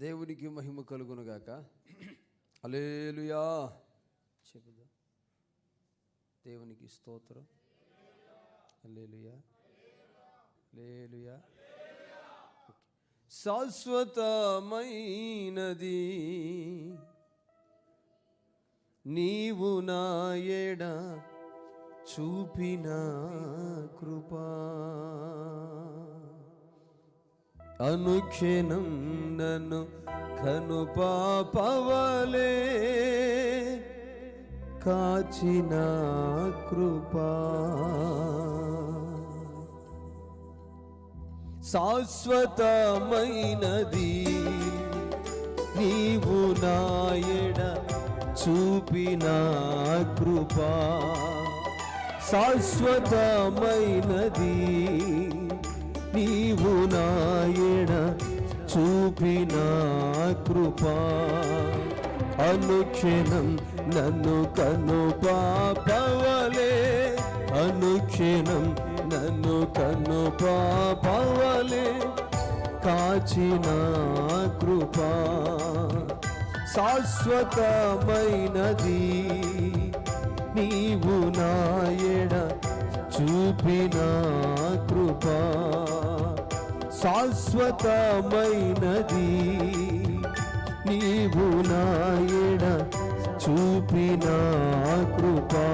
దేవునికి మహిమ కలుగునుగాక అలేలుయా చెబుదా. దేవునికి స్తోత్రం. అలేలుయా లేలుయా శాశ్వతమైనది. నీవు నా ఎడ చూపిన కృపా. అనుక్షణం నన్ను కనుపాపవలే కాచిన కృపా. శాశ్వతమైనది నీవు నాయడ చూపిన కృపా. శాశ్వతమైనది కృపా అనుక్షణం నన్ను కను పాపవలే అనుక్షణం నన్ను కను పాపవలే కాచిన కృపా. శాశ్వతమైనది నీవు నాయడ చూపిన కృపా. శాశ్వతమైనది నీవు నాయడ చూపిన కృపా.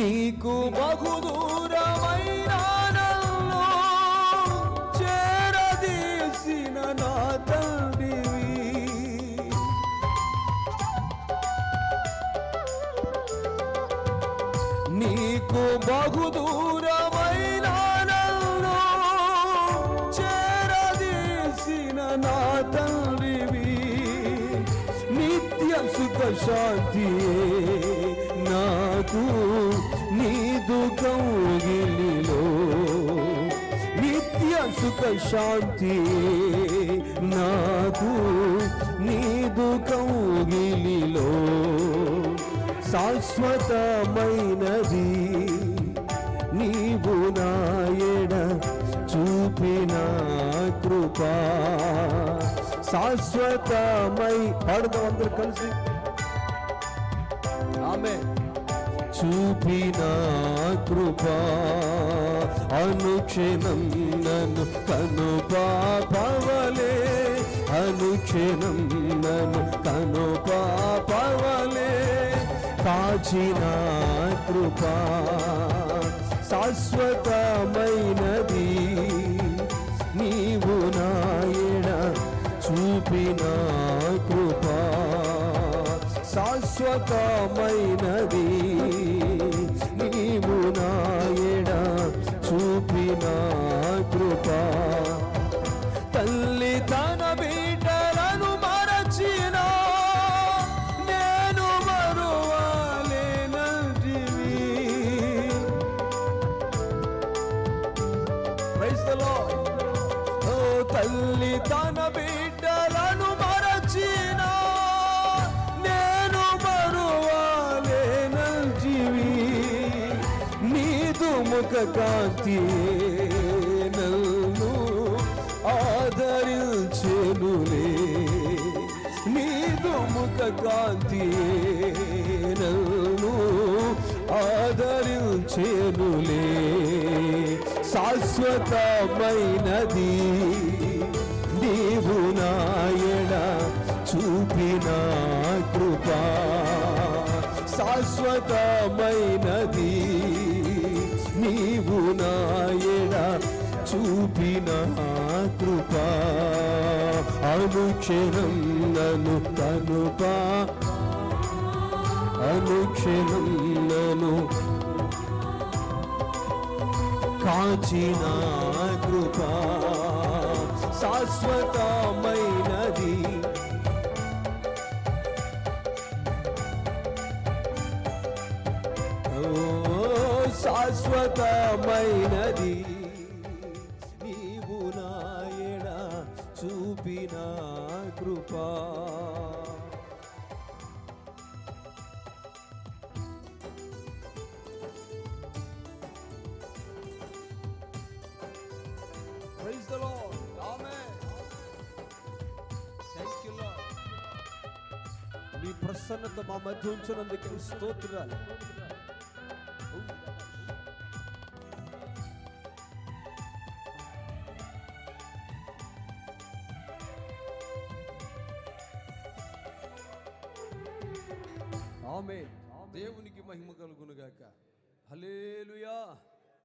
నీకు బహుదూరమైన చేరదీసిన నా తండ్రివి. నీకు బహుదూరమైన సుఖ శాంతి నాకు నీదు కౌగిలిలో నిత్య సుఖ శాంతి. నాకు నీదు కౌగిలిలో శాశ్వతమైనది నీవు నాయడ చూపిన కృపా. శాశ్వతమై పాడుదాం అందరు కలిసి. ఆమె చూపిన కృపా అనుక్షణం నన్ను కను పాపవలే అనుక్షణం నన్ను కను పాపవలే కాచిన కృపా శాశ్వతమైనది నీవు నాయన చూపిన కృపా శాశ్వత శాశ్వతమైనది నీవు నాయన చూపిన కృపా. ఒక ముఖ కాంతి నన్ను ఆదరించెనులే. నీదు ముఖ కాంతి నన్ను ఆదరించెనులే. శాశ్వతమైనది నీవు నాయన చూపిన కృప. శాశ్వతమైనది నీవు నాయన చూపిన కృప. అనుక్షణం నను కనుప. అనుక్షణం నను కాచిన కృప. శాశ్వతమైనది శాశ్వతమైనది నీవు నాయన చూపిన కృపా Praise the Lord. Amen. Thank you, Lord. నీ ప్రసన్నత మా మధ్య ఉంచినందుకు స్తోత్రాలు ఆమె దేవునికి మహిమ కలుగునుగాక. హలేలుయా